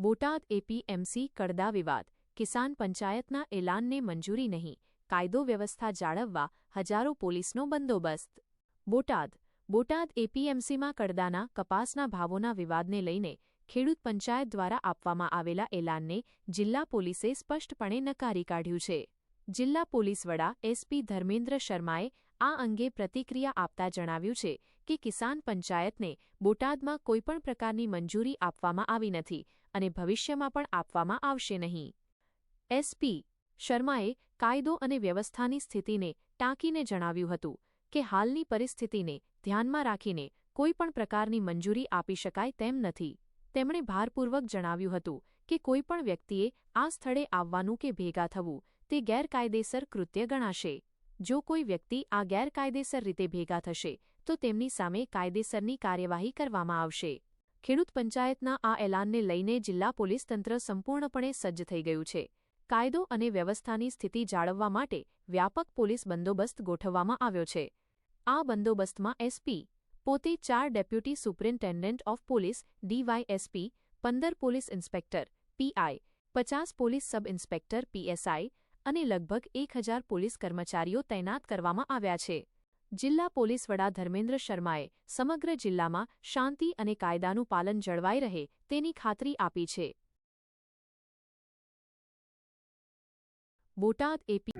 Botad APMC કડદા વિવાદ, કિસાન પંચાયતના એલાનને મંજૂરી નહીં, કાયદો વ્યવસ્થા જાળવવા હજારો પોલીસનો બંદોબસ્ત. બોટાદ બોટાદ એપીએમસીમાં કડદાના કપાસના ભાવોના વિવાદને લઈને ખેડૂત પંચાયત દ્વારા આપવામાં આવેલા એલાનને જિલ્લા પોલીસે સ્પષ્ટપણે નકારી કાઢ્યું છે. જિલ્લા પોલીસ વડા એસપી ધર્મેન્દ્ર શર્માએ આ અંગે પ્રતિક્રિયા આપતા જણાવ્યું છે કે કિસાન પંચાયતને બોટાદમાં કોઈપણ પ્રકારની મંજૂરી આપવામાં આવી નથી અને ભવિષ્યમાં પણ આપવામાં આવશે નહીં. એસપી શર્માએ કાયદો અને વ્યવસ્થાની સ્થિતિને ટાંકીને જણાવ્યું હતું કે હાલની પરિસ્થિતિને ધ્યાનમાં રાખીને કોઈપણ પ્રકારની મંજૂરી આપી શકાય તેમ નથી. તેમણે ભારપૂર્વક જણાવ્યું હતું કે કોઈપણ વ્યક્તિએ આ સ્થળે આવવાનું કે ભેગા થવું તે ગેરકાયદેસર કૃત્ય ગણાશે. જો કોઈ વ્યક્તિ આ ગેરકાયદેસર રીતે ભેગા થશે, તો તેમની સામે કાયદેસરની કાર્યવાહી કરવામાં આવશે. ખેડૂત પંચાયતના આ એલાનને લઈને જિલ્લા પોલીસ તંત્ર સંપૂર્ણપણે સજ્જ થઈ ગયું છે. કાયદો અને વ્યવસ્થાની સ્થિતિ જાળવવા માટે વ્યાપક પોલીસ બંદોબસ્ત ગોઠવવામાં આવ્યો છે. આ બંદોબસ્તમાં એસપી પોતે ચાર deputy superintendent of police DYSP પંદર પોલીસ ઇન્સ્પેક્ટર પીઆઈ પચાસ પોલીસ સબ ઇન્સ્પેક્ટર પીએસઆઈ અને લગભગ એક હજાર પોલીસ કર્મચારીઓ તૈનાત કરવામાં આવ્યા છે. જિલ્લા પોલીસ વડા ધર્મેન્દ્ર શર્માએ સમગ્ર જિલ્લામાં શાંતિ અને કાયદાનું પાલન જળવાઈ રહે તેની ખાતરી આપી છે. બોટાદ એપી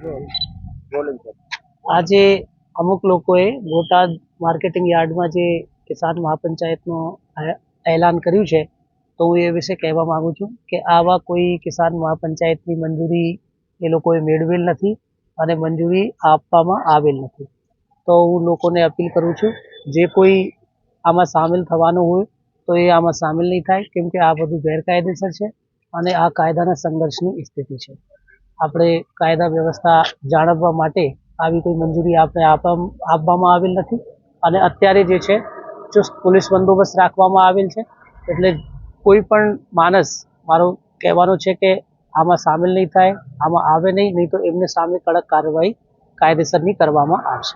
આજે અમુક લોકોએ બોટાદ માર્કેટિંગ યાર્ડમાં જે કિસાન મહાપંચાયતનું એલાન કર્યું છે, તો હું એ વિશે કહેવા માગું છું કે આવા કોઈ કિસાન મહાપંચાયતની મંજૂરી એ લોકોએ મેળવેલ નથી અને મંજૂરી આપવામાં આવેલ નથી. તો હું લોકોને અપીલ કરું છું, જે કોઈ આમાં સામેલ થવાનું હોય, તો એ આમાં સામેલ નહીં થાય, કેમ કે આ બધું ગેરકાયદેસર છે અને આ કાયદાના સંઘર્ષની સ્થિતિ છે. આપણે કાયદા વ્યવસ્થા જાળવવા માટે આવી કોઈ મંજૂરી આપણે આપવા- આપવામાં આવેલ નથી અને અત્યારે જે છે, ચુસ્ત પોલીસ બંદોબસ્ત રાખવામાં આવેલ છે. એટલે કોઈ પણ માણસ, મારો કહેવાનો છે કે આમાં સામેલ નહીં થાય, આમાં આવે નહીં નહીં તો એમને સામે કડક કાર્યવાહી કાયદેસરની કરવામાં આવશે.